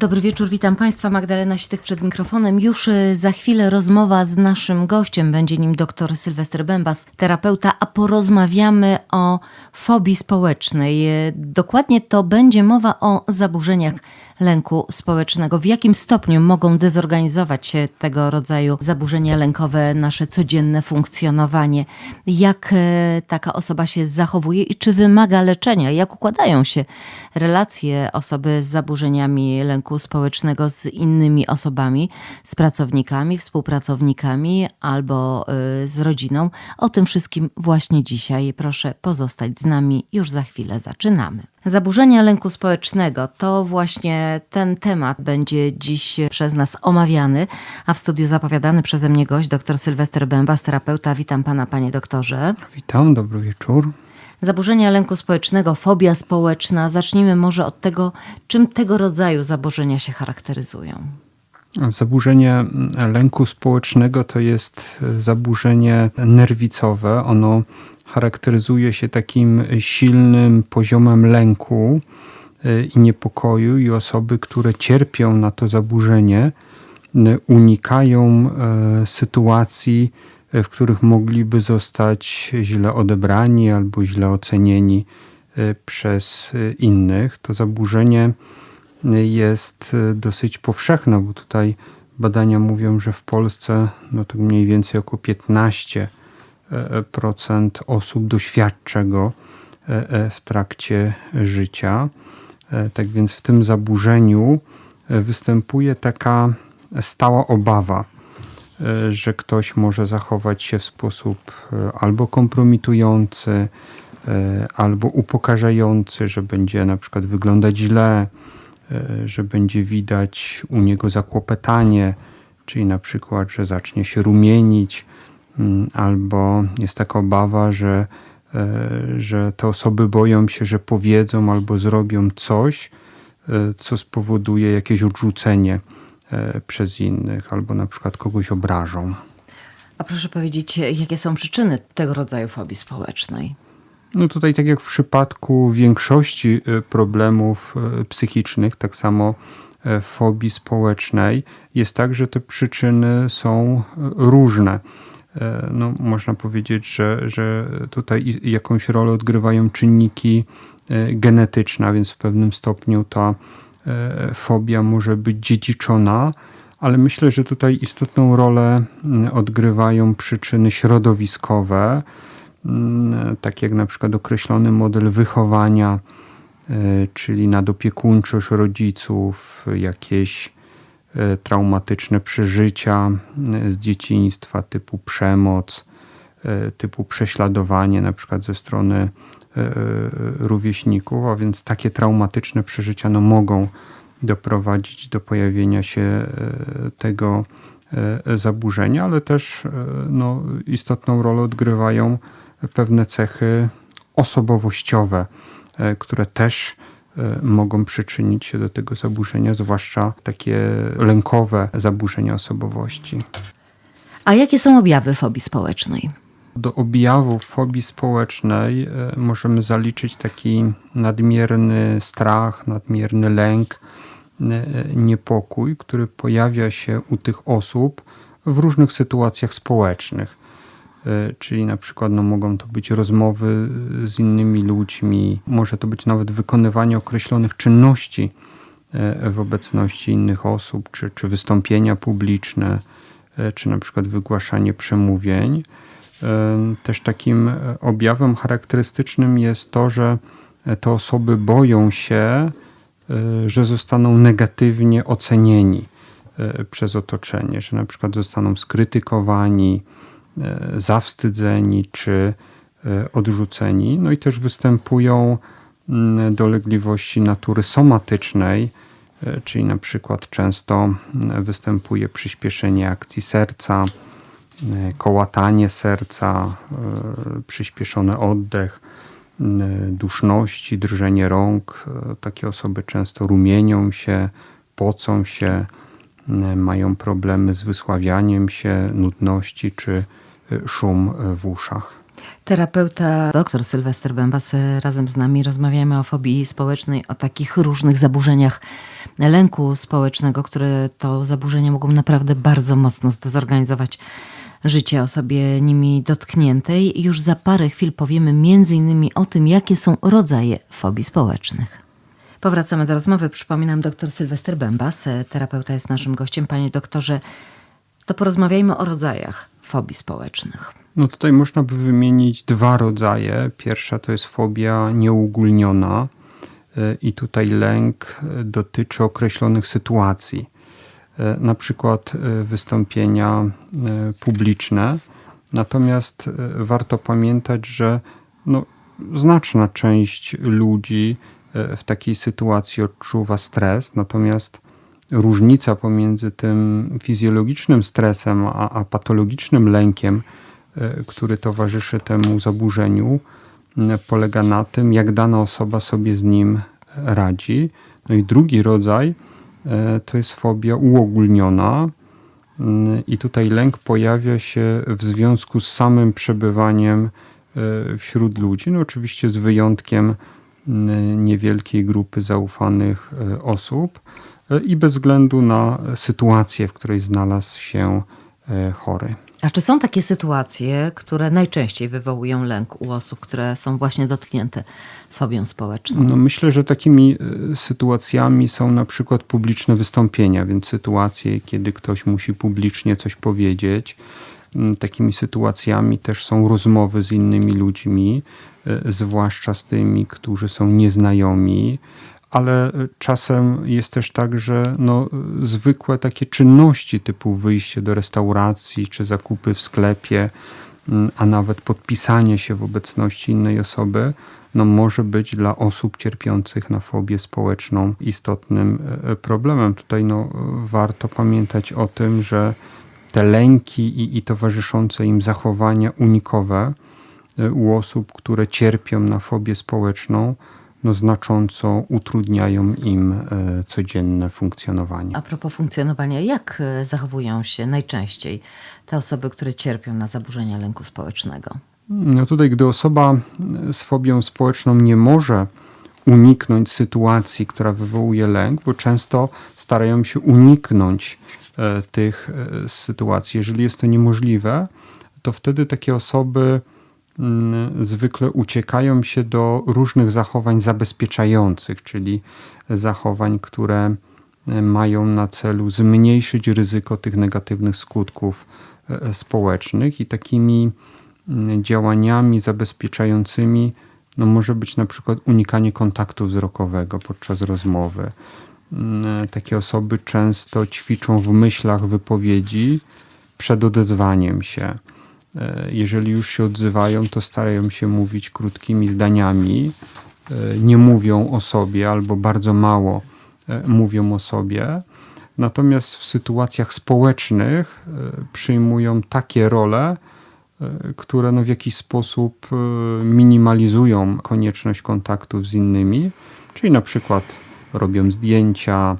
Dobry wieczór, witam Państwa. Magdalena Sitek przed mikrofonem. Już y, za chwilę rozmowa z naszym gościem. Będzie nim dr Sylwester Bębas, terapeuta, a porozmawiamy o fobii społecznej. Y, Dokładnie to będzie mowa o zaburzeniach lęku społecznego. W jakim stopniu mogą dezorganizować się tego rodzaju zaburzenia lękowe nasze codzienne funkcjonowanie? Jak e, taka osoba się zachowuje i czy wymaga leczenia? Jak układają się relacje osoby z zaburzeniami lęku społecznego z innymi osobami, z pracownikami, współpracownikami albo e, z rodziną? O tym wszystkim właśnie dzisiaj. Proszę pozostać z nami. Już za chwilę zaczynamy. Zaburzenia lęku społecznego to właśnie ten temat będzie dziś przez nas omawiany, a w studiu zapowiadany przeze mnie gość, dr Sylwester Bębas, terapeuta. Witam pana, panie doktorze. Witam, dobry wieczór. Zaburzenia lęku społecznego, fobia społeczna. Zacznijmy może od tego, czym tego rodzaju zaburzenia się charakteryzują. Zaburzenie lęku społecznego to jest zaburzenie nerwicowe. Ono charakteryzuje się takim silnym poziomem lęku y, i niepokoju, i osoby, które cierpią na to zaburzenie, y, unikają y, sytuacji, w których mogliby zostać źle odebrani albo źle ocenieni przez innych. To zaburzenie jest dosyć powszechne, bo tutaj badania mówią, że w Polsce no tak mniej więcej około 15 procent osób doświadcza go w trakcie życia. Tak więc w tym zaburzeniu występuje taka stała obawa, że ktoś może zachować się w sposób albo kompromitujący, albo upokarzający, że będzie na przykład wyglądać źle, że będzie widać u niego zakłopotanie, czyli na przykład, że zacznie się rumienić, albo jest taka obawa, że, że te osoby boją się, że powiedzą albo zrobią coś, co spowoduje jakieś odrzucenie przez innych, albo na przykład kogoś obrażą. A proszę powiedzieć, jakie są przyczyny tego rodzaju fobii społecznej? No tutaj, tak jak w przypadku większości problemów psychicznych, tak samo fobii społecznej, jest tak, że te przyczyny są różne. No, można powiedzieć, że, że tutaj jakąś rolę odgrywają czynniki genetyczne, a więc w pewnym stopniu ta fobia może być dziedziczona, ale myślę, że tutaj istotną rolę odgrywają przyczyny środowiskowe, tak jak na przykład określony model wychowania, czyli nadopiekuńczość rodziców, jakieś traumatyczne przeżycia z dzieciństwa typu przemoc, typu prześladowanie na przykład ze strony rówieśników, a więc takie traumatyczne przeżycia no, mogą doprowadzić do pojawienia się tego zaburzenia, ale też no, istotną rolę odgrywają pewne cechy osobowościowe, które też mogą przyczynić się do tego zaburzenia, zwłaszcza takie lękowe zaburzenia osobowości. A jakie są objawy fobii społecznej? Do objawów fobii społecznej możemy zaliczyć taki nadmierny strach, nadmierny lęk, niepokój, który pojawia się u tych osób w różnych sytuacjach społecznych. Czyli na przykład no, mogą to być rozmowy z innymi ludźmi, może to być nawet wykonywanie określonych czynności w obecności innych osób, czy, czy wystąpienia publiczne, czy na przykład wygłaszanie przemówień. Też takim objawem charakterystycznym jest to, że te osoby boją się, że zostaną negatywnie ocenieni przez otoczenie, że na przykład zostaną skrytykowani, zawstydzeni czy odrzuceni. No i też występują dolegliwości natury somatycznej, czyli na przykład często występuje przyspieszenie akcji serca, kołatanie serca, przyspieszony oddech, duszności, drżenie rąk. Takie osoby często rumienią się, pocą się, mają problemy z wysławianiem się, nudności czy szum w uszach. Terapeuta dr Sylwester Bębas razem z nami rozmawiamy o fobii społecznej, o takich różnych zaburzeniach lęku społecznego, które to zaburzenia mogą naprawdę bardzo mocno zdezorganizować życie osobie nimi dotkniętej. Już za parę chwil powiemy innymi o tym, jakie są rodzaje fobii społecznych. Powracamy do rozmowy. Przypominam, dr Sylwester Bębas, terapeuta jest naszym gościem. Panie doktorze, to porozmawiajmy o rodzajach fobii społecznych. No tutaj można by wymienić dwa rodzaje. Pierwsza to jest fobia nieugólniona y, i tutaj lęk y, dotyczy określonych sytuacji, y, na przykład wystąpienia publiczne. Natomiast warto pamiętać, że no, znaczna część ludzi w takiej sytuacji odczuwa stres, natomiast różnica pomiędzy tym fizjologicznym stresem a, a patologicznym lękiem, y, który towarzyszy temu zaburzeniu, polega na tym, jak dana osoba sobie z nim radzi. No i drugi rodzaj y, to jest fobia uogólniona. I tutaj lęk pojawia się w związku z samym przebywaniem y, wśród ludzi. No oczywiście z wyjątkiem niewielkiej grupy zaufanych osób i bez względu na sytuację, w której znalazł się y, chory. A czy są takie sytuacje, które najczęściej wywołują lęk u osób, które są właśnie dotknięte fobią społeczną? No myślę, że takimi y, sytuacjami są na przykład publiczne wystąpienia, więc sytuacje, kiedy ktoś musi publicznie coś powiedzieć. Mm, Takimi sytuacjami też są rozmowy z innymi ludźmi, y, zwłaszcza z tymi, którzy są nieznajomi. Ale y, czasem jest też tak, że no, y, zwykłe takie czynności typu wyjście do restauracji czy zakupy w sklepie, mm, a nawet podpisanie się w obecności innej osoby, no może być dla osób cierpiących na fobię społeczną istotnym e, problemem. Tutaj no, warto pamiętać o tym, że te lęki i, i towarzyszące im zachowania unikowe e, u osób, które cierpią na fobię społeczną, no znacząco utrudniają im e, codzienne funkcjonowanie. A propos funkcjonowania, jak e, zachowują się najczęściej te osoby, które cierpią na zaburzenia lęku społecznego? No tutaj, gdy osoba z fobią społeczną nie może uniknąć sytuacji, która wywołuje lęk, bo często starają się uniknąć e, tych sytuacji. Jeżeli jest to niemożliwe, to wtedy takie osoby zwykle uciekają się do różnych zachowań zabezpieczających, czyli zachowań, które e, mają na celu zmniejszyć ryzyko tych negatywnych skutków e, społecznych i takimi mm, działaniami zabezpieczającymi no może być na przykład unikanie kontaktu wzrokowego podczas rozmowy. Mm, Takie osoby często ćwiczą w myślach wypowiedzi przed odezwaniem się. E, Jeżeli już się odzywają, to starają się mówić krótkimi zdaniami, e, nie mówią o sobie albo bardzo mało e, mówią o sobie. Natomiast w sytuacjach społecznych przyjmują takie role, które no w jakiś sposób minimalizują konieczność kontaktów z innymi, czyli na przykład robią zdjęcia,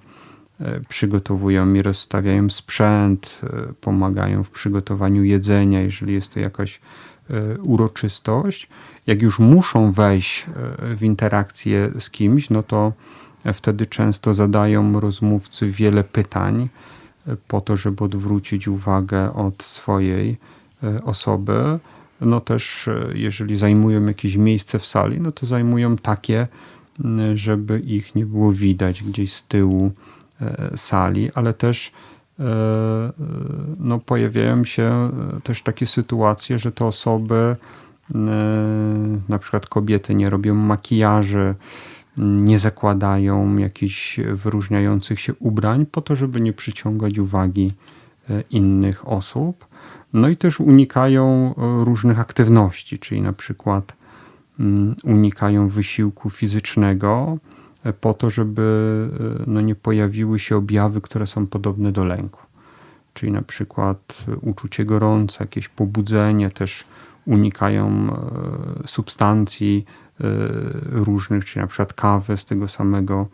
przygotowują i rozstawiają sprzęt, e, pomagają w przygotowaniu jedzenia, jeżeli jest to jakaś e, uroczystość. Jak już muszą wejść e, w interakcję z kimś, no to wtedy często zadają rozmówcy wiele pytań e, po to, żeby odwrócić uwagę od swojej e, osoby. No też, e, jeżeli zajmują jakieś miejsce w sali, no to zajmują takie, żeby ich nie było widać gdzieś z tyłu e, sali, ale też e, e, no, pojawiają się e, też takie sytuacje, że te osoby, e, na przykład kobiety, nie robią makijaży, nie zakładają jakichś wyróżniających się ubrań po to, żeby nie przyciągać uwagi e, innych osób. No i też unikają e, różnych aktywności, czyli na przykład mm, unikają wysiłku fizycznego e, po to, żeby e, no, nie pojawiły się objawy, które są podobne do lęku. Czyli na przykład e, uczucie gorąca, jakieś pobudzenie, też unikają e, substancji różnych, czyli na przykład kawy z tego samego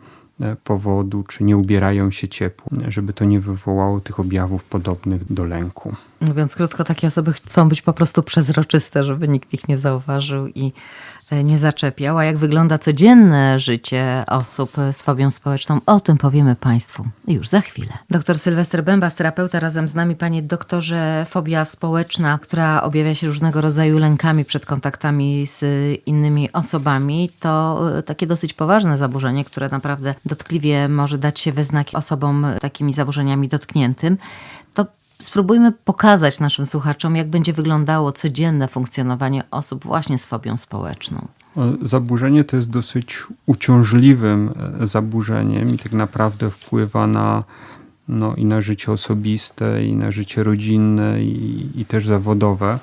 powodu, czy nie ubierają się ciepło, żeby to nie wywołało tych objawów podobnych do lęku. Mówiąc krótko, takie osoby chcą być po prostu przezroczyste, żeby nikt ich nie zauważył i e, nie zaczepiał. A jak wygląda codzienne życie osób z fobią społeczną, o tym powiemy Państwu już za chwilę. Doktor Sylwester Bębas, terapeuta razem z nami. Panie doktorze, fobia społeczna, która objawia się różnego rodzaju lękami przed kontaktami z innymi osobami, to e, takie dosyć poważne zaburzenie, które naprawdę dotkliwie może dać się we znaki osobom takimi zaburzeniami dotkniętym. To Spróbujmy pokazać naszym słuchaczom, jak będzie wyglądało codzienne funkcjonowanie osób właśnie z fobią społeczną. Zaburzenie to jest dosyć uciążliwym e, zaburzeniem i tak naprawdę wpływa na, no, i na życie osobiste, i na życie rodzinne, i, i też zawodowe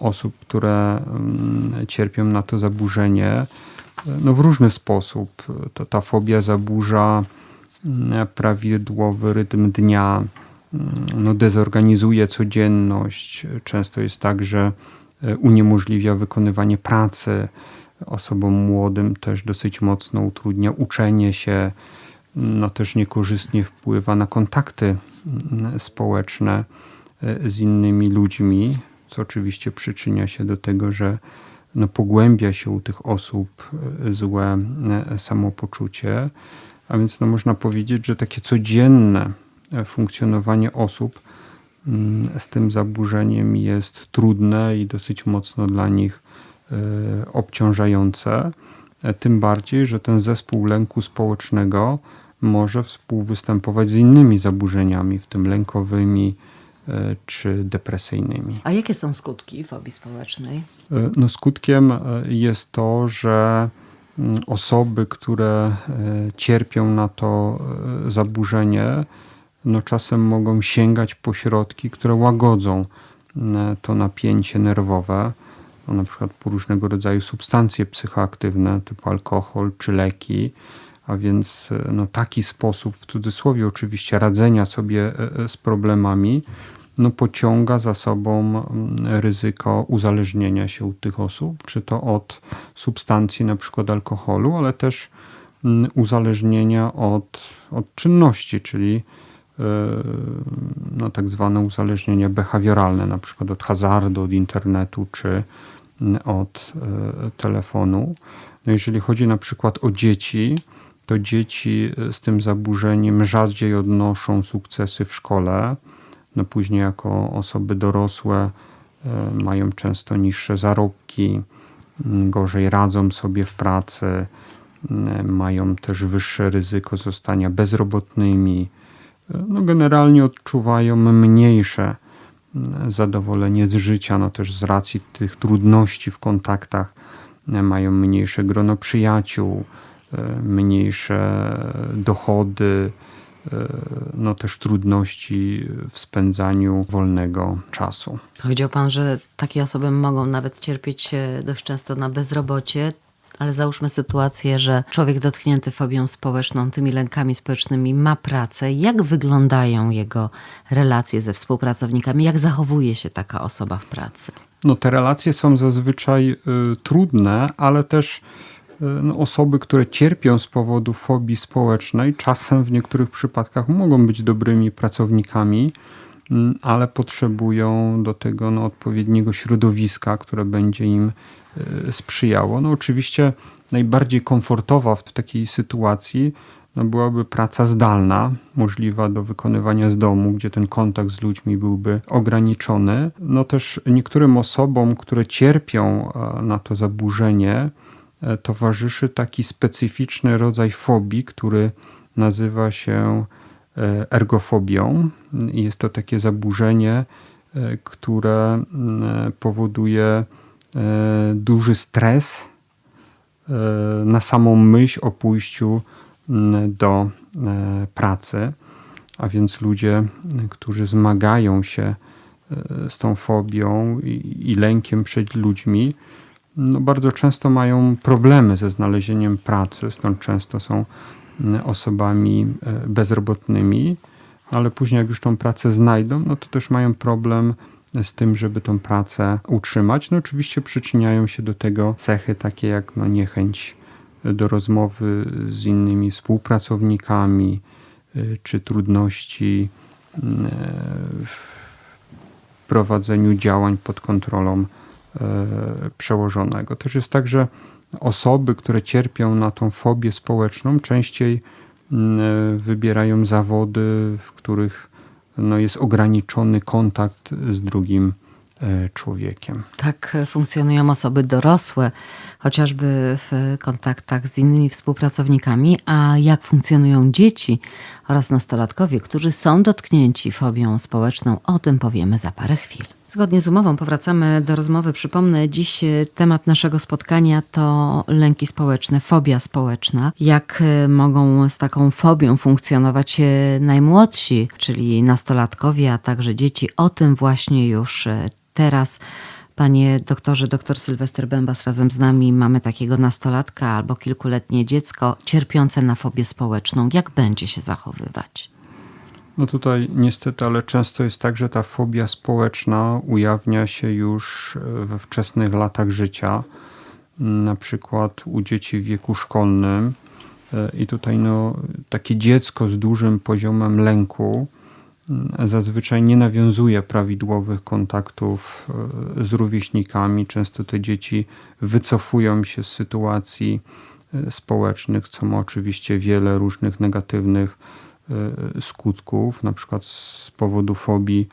osób, które mm, cierpią na to zaburzenie no, w różny sposób. Ta, ta fobia zaburza mm, prawidłowy rytm dnia, mm, no, dezorganizuje codzienność. Często jest tak, że e, uniemożliwia wykonywanie pracy. Osobom młodym też dosyć mocno utrudnia uczenie się, no też niekorzystnie wpływa na kontakty mm, społeczne e, z innymi ludźmi, co oczywiście przyczynia się do tego, że no pogłębia się u tych osób e, złe e, samopoczucie. A więc no można powiedzieć, że takie codzienne e, funkcjonowanie osób mm, z tym zaburzeniem jest trudne i dosyć mocno dla nich obciążające. Tym bardziej, że ten zespół lęku społecznego może współwystępować z innymi zaburzeniami, w tym lękowymi czy depresyjnymi. A jakie są skutki fobii społecznej? E, No skutkiem e, jest to, że mm, osoby, które e, cierpią na to e, zaburzenie, no czasem mogą sięgać po środki, które łagodzą mm, to napięcie nerwowe, no na przykład po różnego rodzaju substancje psychoaktywne typu alkohol czy leki, a więc e, no, taki sposób, w cudzysłowie oczywiście, radzenia sobie e, e, z problemami, no, pociąga za sobą ryzyko uzależnienia się u tych osób, czy to od substancji, na przykład alkoholu, ale też uzależnienia od, od czynności, czyli e, no, tak zwane uzależnienia behawioralne, na przykład od hazardu, od internetu czy od e, telefonu. No, jeżeli chodzi na przykład o dzieci, to dzieci e, z tym zaburzeniem rzadziej odnoszą sukcesy w szkole. No później jako osoby dorosłe e, mają często niższe zarobki, gorzej radzą sobie w pracy, mają też wyższe ryzyko zostania bezrobotnymi. E, No generalnie odczuwają mniejsze zadowolenie z życia, no też z racji tych trudności w kontaktach e, mają mniejsze grono przyjaciół, mniejsze dochody, no też trudności w spędzaniu wolnego czasu. Powiedział Pan, że takie osoby mogą nawet cierpieć e, dość często na bezrobocie, ale załóżmy sytuację, że człowiek dotknięty fobią społeczną, tymi lękami społecznymi ma pracę. Jak wyglądają jego relacje ze współpracownikami? Jak zachowuje się taka osoba w pracy? No, te relacje są zazwyczaj y, trudne, ale też no, osoby, które cierpią z powodu fobii społecznej, czasem w niektórych przypadkach mogą być dobrymi pracownikami, mm, ale potrzebują do tego no, odpowiedniego środowiska, które będzie im y, sprzyjało. No, oczywiście najbardziej komfortowa w takiej sytuacji no, byłaby praca zdalna, możliwa do wykonywania z domu, gdzie ten kontakt z ludźmi byłby ograniczony. No też niektórym osobom, które cierpią na to zaburzenie, towarzyszy taki specyficzny rodzaj fobii, który nazywa się e, ergofobią. Jest to takie zaburzenie, e, które mm, powoduje e, duży stres e, na samą myśl o pójściu mm, do e, pracy, a więc ludzie, m, którzy zmagają się e, z tą fobią i lękiem przed ludźmi, no bardzo często mają problemy ze znalezieniem pracy, stąd często są m, osobami e, bezrobotnymi, ale później jak już tą pracę znajdą, no to też mają problem z tym, żeby tą pracę utrzymać. No oczywiście przyczyniają się do tego cechy takie jak no niechęć do rozmowy z innymi współpracownikami, y, czy trudności y, w prowadzeniu działań pod kontrolą przełożonego. Też jest tak, że osoby, które cierpią na tą fobię społeczną, częściej y, wybierają zawody, w których no, jest ograniczony kontakt z drugim y, człowiekiem. Tak funkcjonują osoby dorosłe, chociażby w kontaktach z innymi współpracownikami, a jak funkcjonują dzieci oraz nastolatkowie, którzy są dotknięci fobią społeczną, o tym powiemy za parę chwil. Zgodnie z umową powracamy do rozmowy. Przypomnę, dziś e, temat naszego spotkania to lęki społeczne, fobia społeczna. Jak e, mogą z taką fobią funkcjonować e, najmłodsi, czyli nastolatkowie, a także dzieci. O tym właśnie już teraz. Panie doktorze, doktor Sylwester Bębas razem z nami mamy takiego nastolatka albo kilkuletnie dziecko cierpiące na fobię społeczną. Jak będzie się zachowywać? No tutaj niestety, ale często jest tak, że ta fobia społeczna ujawnia się już e, we wczesnych latach życia, na przykład u dzieci w wieku szkolnym. E, I tutaj no, takie dziecko z dużym poziomem lęku mm, zazwyczaj nie nawiązuje prawidłowych kontaktów e, z rówieśnikami. Często te dzieci wycofują się z sytuacji społecznych, co ma oczywiście wiele różnych negatywnych skutków. Na przykład z powodu fobii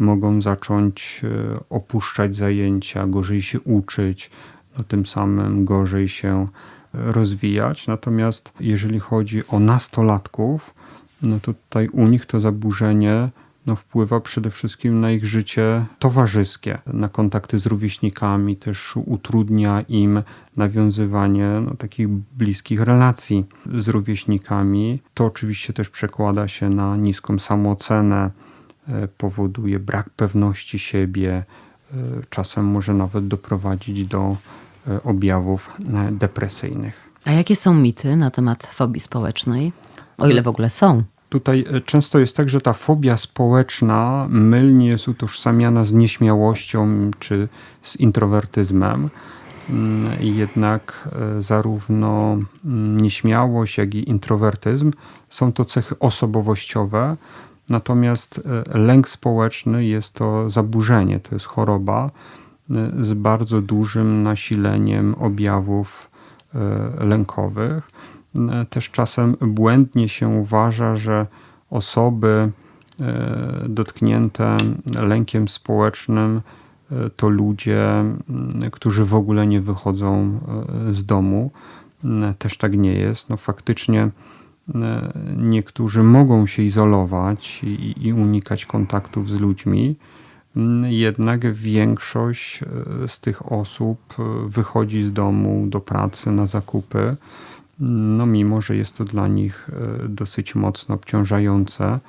mogą zacząć e, opuszczać zajęcia, gorzej się uczyć, no tym samym gorzej się e, rozwijać. Natomiast jeżeli chodzi o nastolatków, no tutaj u nich to zaburzenie no, wpływa przede wszystkim na ich życie towarzyskie, na kontakty z rówieśnikami, też utrudnia im nawiązywanie no, takich bliskich relacji z rówieśnikami. To oczywiście też przekłada się na niską samoocenę, e, powoduje brak pewności siebie, e, czasem może nawet doprowadzić do e, objawów depresyjnych. A jakie są mity na temat fobii społecznej? O ile w ogóle są? Tutaj e, często jest tak, że ta fobia społeczna mylnie jest utożsamiana z nieśmiałością czy z introwertyzmem. Mm, Jednak e, zarówno mm, nieśmiałość, jak i introwertyzm są to cechy osobowościowe, natomiast e, lęk społeczny jest to zaburzenie, to jest choroba z bardzo dużym nasileniem objawów lękowych. Też czasem błędnie się uważa, że osoby e, dotknięte lękiem społecznym e, to ludzie, którzy w ogóle nie wychodzą e, z domu. Też tak nie jest. No faktycznie niektórzy mogą się izolować i, i unikać kontaktów z ludźmi, m, jednak większość z tych osób wychodzi z domu do pracy, na zakupy no mimo, że jest to dla nich e, dosyć mocno obciążające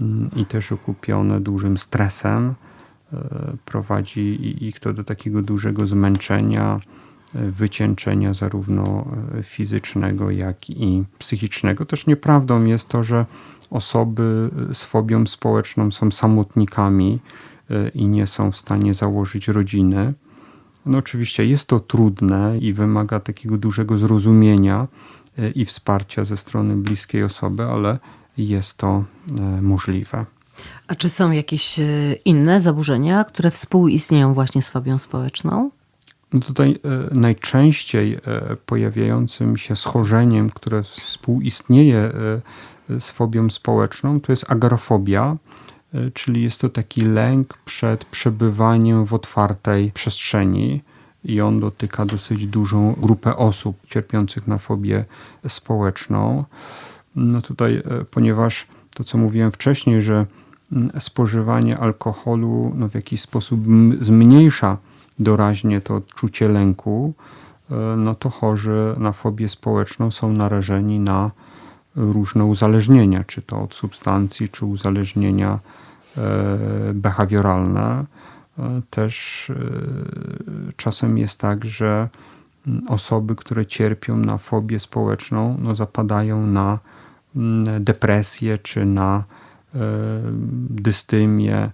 mm, i też okupione dużym stresem, e, prowadzi ich to do takiego dużego zmęczenia, e, wycieńczenia zarówno fizycznego, jak i psychicznego. Też nieprawdą jest to, że osoby z fobią społeczną są samotnikami i nie są w stanie założyć rodziny. No oczywiście jest to trudne i wymaga takiego dużego zrozumienia e, i wsparcia ze strony bliskiej osoby, ale jest to e, możliwe. A czy są jakieś e, inne zaburzenia, które współistnieją właśnie z fobią społeczną? No tutaj najczęściej pojawiającym się schorzeniem, które współistnieje z fobią społeczną, to jest agorafobia, czyli jest to taki lęk przed przebywaniem w otwartej przestrzeni i on dotyka dosyć dużą grupę osób cierpiących na fobię społeczną. No tutaj, e, ponieważ to, co mówiłem wcześniej, że mm, spożywanie alkoholu no, w jakiś sposób zmniejsza doraźnie to odczucie lęku, e, no to chorzy na fobię społeczną są narażeni na różne uzależnienia, czy to od substancji, czy uzależnienia e, behawioralne. E, Też e, czasem jest tak, że mm, osoby, które cierpią na fobię społeczną, no zapadają na mm, depresję czy na dystymię.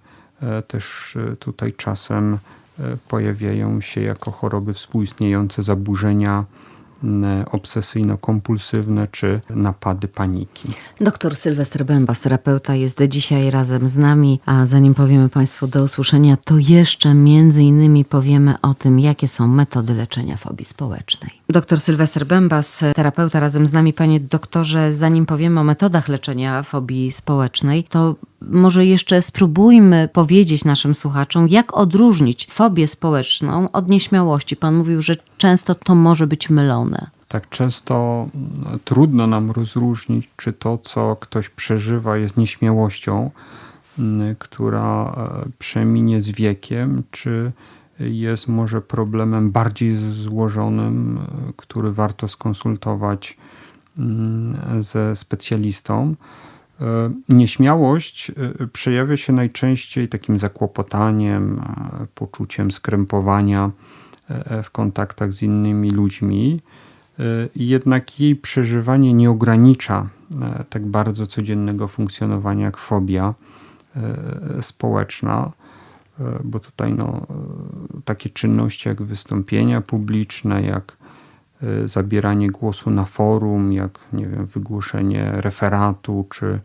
Też tutaj czasem pojawiają się jako choroby współistniejące zaburzenia obsesyjno-kompulsywne czy napady paniki. Doktor Sylwester Bębas, terapeuta, jest dzisiaj razem z nami, a zanim powiemy Państwu do usłyszenia, to jeszcze między innymi powiemy o tym, jakie są metody leczenia fobii społecznej. Doktor Sylwester Bębas, terapeuta, razem z nami. Panie doktorze, zanim powiemy o metodach leczenia fobii społecznej, to może jeszcze spróbujmy powiedzieć naszym słuchaczom, jak odróżnić fobię społeczną od nieśmiałości. Pan mówił, że często to może być mylone. Tak często mm, trudno nam rozróżnić, czy to, co ktoś przeżywa, jest nieśmiałością, mm, która e, przeminie z wiekiem, czy jest może problemem bardziej złożonym, e, który warto skonsultować mm, ze specjalistą. E, Nieśmiałość e, przejawia się najczęściej takim zakłopotaniem, e, poczuciem skrępowania w kontaktach z innymi ludźmi. Jednak jej przeżywanie nie ogranicza tak bardzo codziennego funkcjonowania jak fobia społeczna, bo tutaj no, takie czynności jak wystąpienia publiczne, jak zabieranie głosu na forum, jak nie wiem, wygłoszenie referatu, czy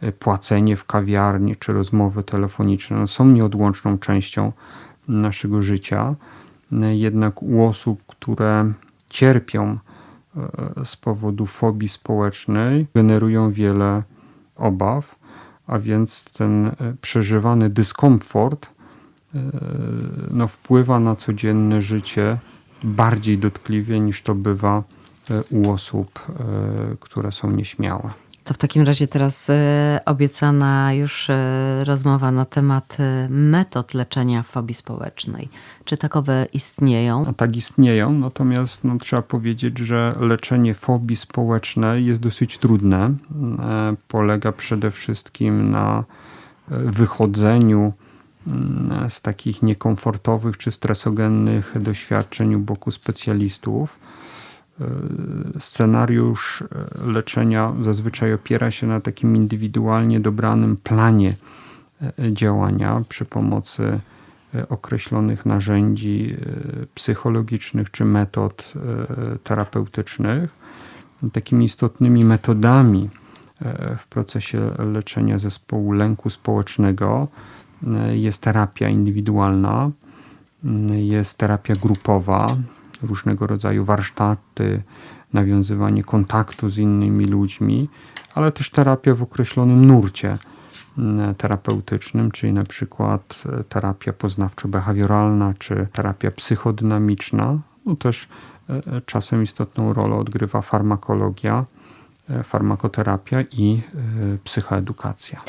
e, płacenie w kawiarni, czy rozmowy telefoniczne, są nieodłączną częścią naszego życia. E, Jednak u osób, które cierpią z powodu fobii społecznej, generują wiele obaw, a więc ten przeżywany dyskomfort no, wpływa na codzienne życie bardziej dotkliwie niż to bywa e, u osób, e, które są nieśmiałe. To w takim razie teraz e, obiecana już rozmowa na temat metod leczenia fobii społecznej. Czy takowe istnieją? A tak istnieją, natomiast no, trzeba powiedzieć, że leczenie fobii społecznej jest dosyć trudne. Polega przede wszystkim na wychodzeniu z takich niekomfortowych czy stresogennych doświadczeń u boku specjalistów. E, Scenariusz e, leczenia zazwyczaj opiera się na takim indywidualnie dobranym planie e, działania przy pomocy określonych narzędzi psychologicznych czy metod terapeutycznych. Takimi istotnymi metodami w procesie leczenia zespołu lęku społecznego jest terapia indywidualna, jest terapia grupowa, różnego rodzaju warsztaty, nawiązywanie kontaktu z innymi ludźmi, ale też terapia w określonym nurcie m, terapeutycznym, czyli na przykład e, terapia poznawczo-behawioralna czy terapia psychodynamiczna. No też e, e, czasem istotną rolę odgrywa farmakologia, farmakoterapia i psychoedukacja.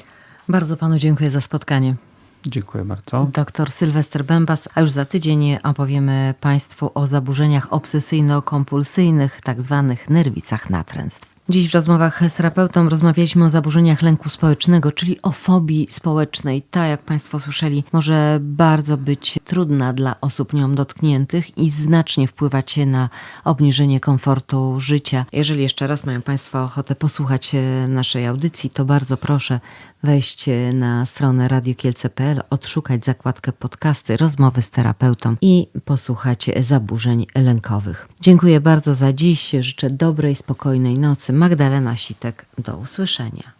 Bardzo panu dziękuję za spotkanie. Dziękuję bardzo. Doktor Sylwester Bębas, a już za tydzień opowiemy Państwu o zaburzeniach obsesyjno-kompulsyjnych, tak zwanych nerwicach natręstw. Dziś w rozmowach z terapeutą rozmawialiśmy o zaburzeniach lęku społecznego, czyli o fobii społecznej. Ta, jak Państwo słyszeli, może bardzo być trudna dla osób nią dotkniętych i znacznie wpływać na obniżenie komfortu życia. Jeżeli jeszcze raz mają Państwo ochotę posłuchać naszej audycji, to bardzo proszę wejść e, na stronę radiokielce.pl, odszukać zakładkę podcasty, rozmowy z terapeutą i posłuchać zaburzeń lękowych. Dziękuję bardzo za dziś. Życzę dobrej, spokojnej nocy. Magdalena Sitek, do usłyszenia.